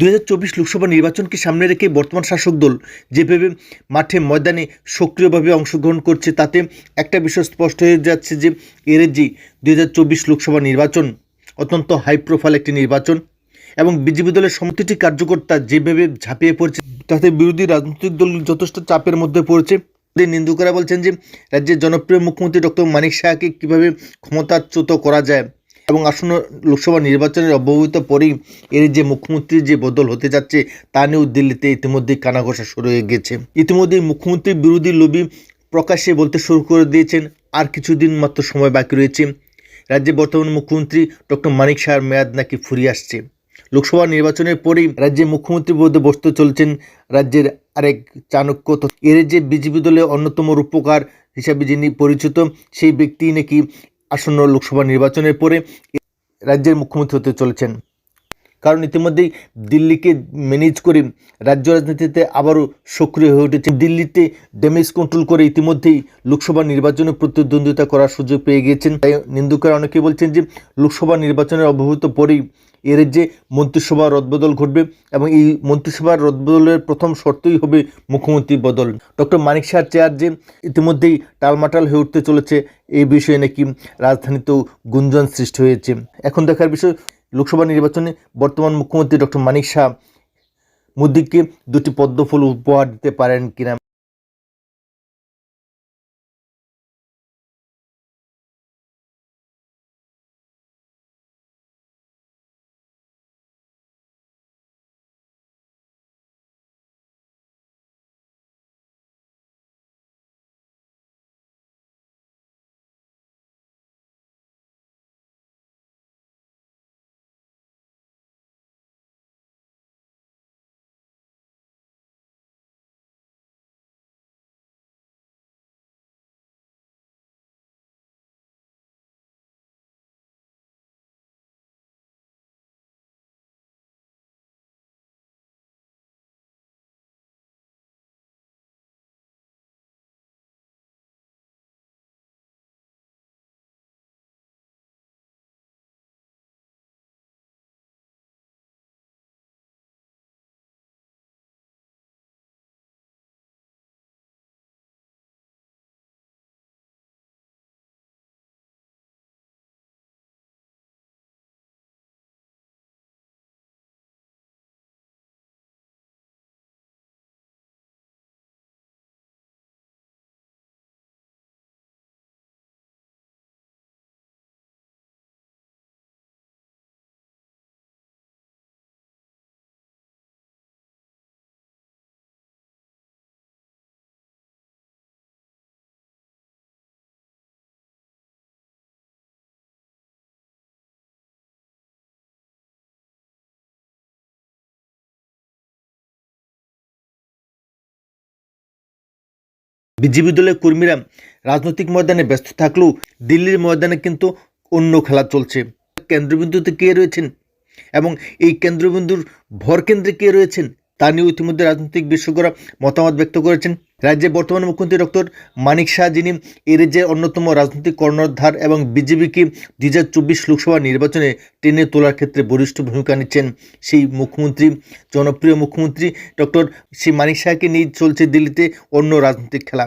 দুই হাজার চব্বিশ লোকসভা নির্বাচনকে সামনে রেখে বর্তমান শাসক দল যেভাবে মাঠে ময়দানে সক্রিয়ভাবে অংশগ্রহণ করছে, তাতে একটা বিষয় স্পষ্ট হয়ে যাচ্ছে যে, এর যে দুই হাজার চব্বিশ লোকসভা নির্বাচন অত্যন্ত হাই প্রোফাইল একটি নির্বাচন এবং বিজেপি দলের সমষ্টিটি কার্যকর্তা যেভাবে ঝাঁপিয়ে পড়ছে, তাতে বিরোধী রাজনৈতিক দল যথেষ্ট চাপের মধ্যে পড়েছে। নিন্দুকরা বলছেন যে, রাজ্যের জনপ্রিয় মুখ্যমন্ত্রী ডক্টর মানিক শাহকে কীভাবে ক্ষমতাচ্যুত করা যায়? এবং আসন্ন লোকসভা নির্বাচনের অব্যবহিত পরেই এর যে মুখ্যমন্ত্রীর যে বদল হতে যাচ্ছে, তা নিয়েও দিল্লিতে ইতিমধ্যেই কানাঘষা শুরু হয়ে গেছে। ইতিমধ্যেই মুখ্যমন্ত্রী বিরোধী লবি প্রকাশ্যে বলতে শুরু করে দিয়েছেন, আর কিছুদিন মাত্র সময় বাকি রয়েছে। রাজ্যে বর্তমান মুখ্যমন্ত্রী ডক্টর মানিক শাহর মেয়াদ নাকি ফুরিয়ে আসছে। লোকসভা নির্বাচনের পরেই রাজ্যের মুখ্যমন্ত্রী পদে বসতে চলছেন রাজ্যের আরেক চাণক্য। এর যে বিজেপি দলের অন্যতম রূপকার হিসাবে যিনি পরিচিত, সেই ব্যক্তি নাকি আসন্ন লোকসভা নির্বাচনের পরে রাজ্যের মুখ্যমন্ত্রী হতে চলেছেন। কারণ ইতিমধ্যেই দিল্লিকে ম্যানেজ করে রাজ্য রাজনীতিতে আবারও সক্রিয় হয়ে উঠেছে। দিল্লিতে ড্যামেজ কন্ট্রোল করে ইতিমধ্যেই লোকসভা নির্বাচনে প্রতিদ্বন্দ্বিতা করার সুযোগ পেয়ে গিয়েছেন। তাই নিন্দুকেরা অনেকে বলছেন যে, লোকসভা নির্বাচনের অব্যবহিত পরেই এর যে মন্ত্রিসভা রদবদল ঘটবে এবং এই মন্ত্রিসভার রদবদলের প্রথম শর্তই হবে মুখ্যমন্ত্রী বদল। ডক্টর মানিক শাহর চেয়ার যে ইতিমধ্যেই টালমাটাল হয়ে উঠতে চলেছে এই বিষয়ে নাকি রাজধানীতেও গুঞ্জন সৃষ্টি হয়েছে। এখন দেখার বিষয় লোকসভা নির্বাচনে বর্তমান মুখ্যমন্ত্রী ডক্টর মানিক শাহ মোদীকে দুটি পদ্মফুল উপহার দিতে পারেন কিনা বিজেপি দলের কর্মীরা রাজনৈতিক ময়দানে ব্যস্ত থাকলেও দিল্লির ময়দানে কিন্তু অন্য খেলা চলছে। কেন্দ্রবিন্দুতে কে রয়েছেন এবং এই কেন্দ্রবিন্দুর ভরকেন্দ্রে কে রয়েছেন, তা নিয়েও ইতিমধ্যে রাজনৈতিক বিশেষজ্ঞরা মতামত ব্যক্ত করেছেন। রাজ্যের বর্তমান মুখ্যমন্ত্রী ডক্টর মানিক শাহ, যিনি এ রাজ্যের অন্যতম রাজনৈতিক কর্ণধার এবং বিজেপিকে দু হাজার চব্বিশ লোকসভা নির্বাচনে টেনে তোলার ক্ষেত্রে বরিষ্ঠ ভূমিকা নিচ্ছেন সেই মুখ্যমন্ত্রী। জনপ্রিয় মুখ্যমন্ত্রী ডক্টর শ্রী মানিক শাহকে নিয়ে চলছে দিল্লিতে অন্য রাজনৈতিক খেলা।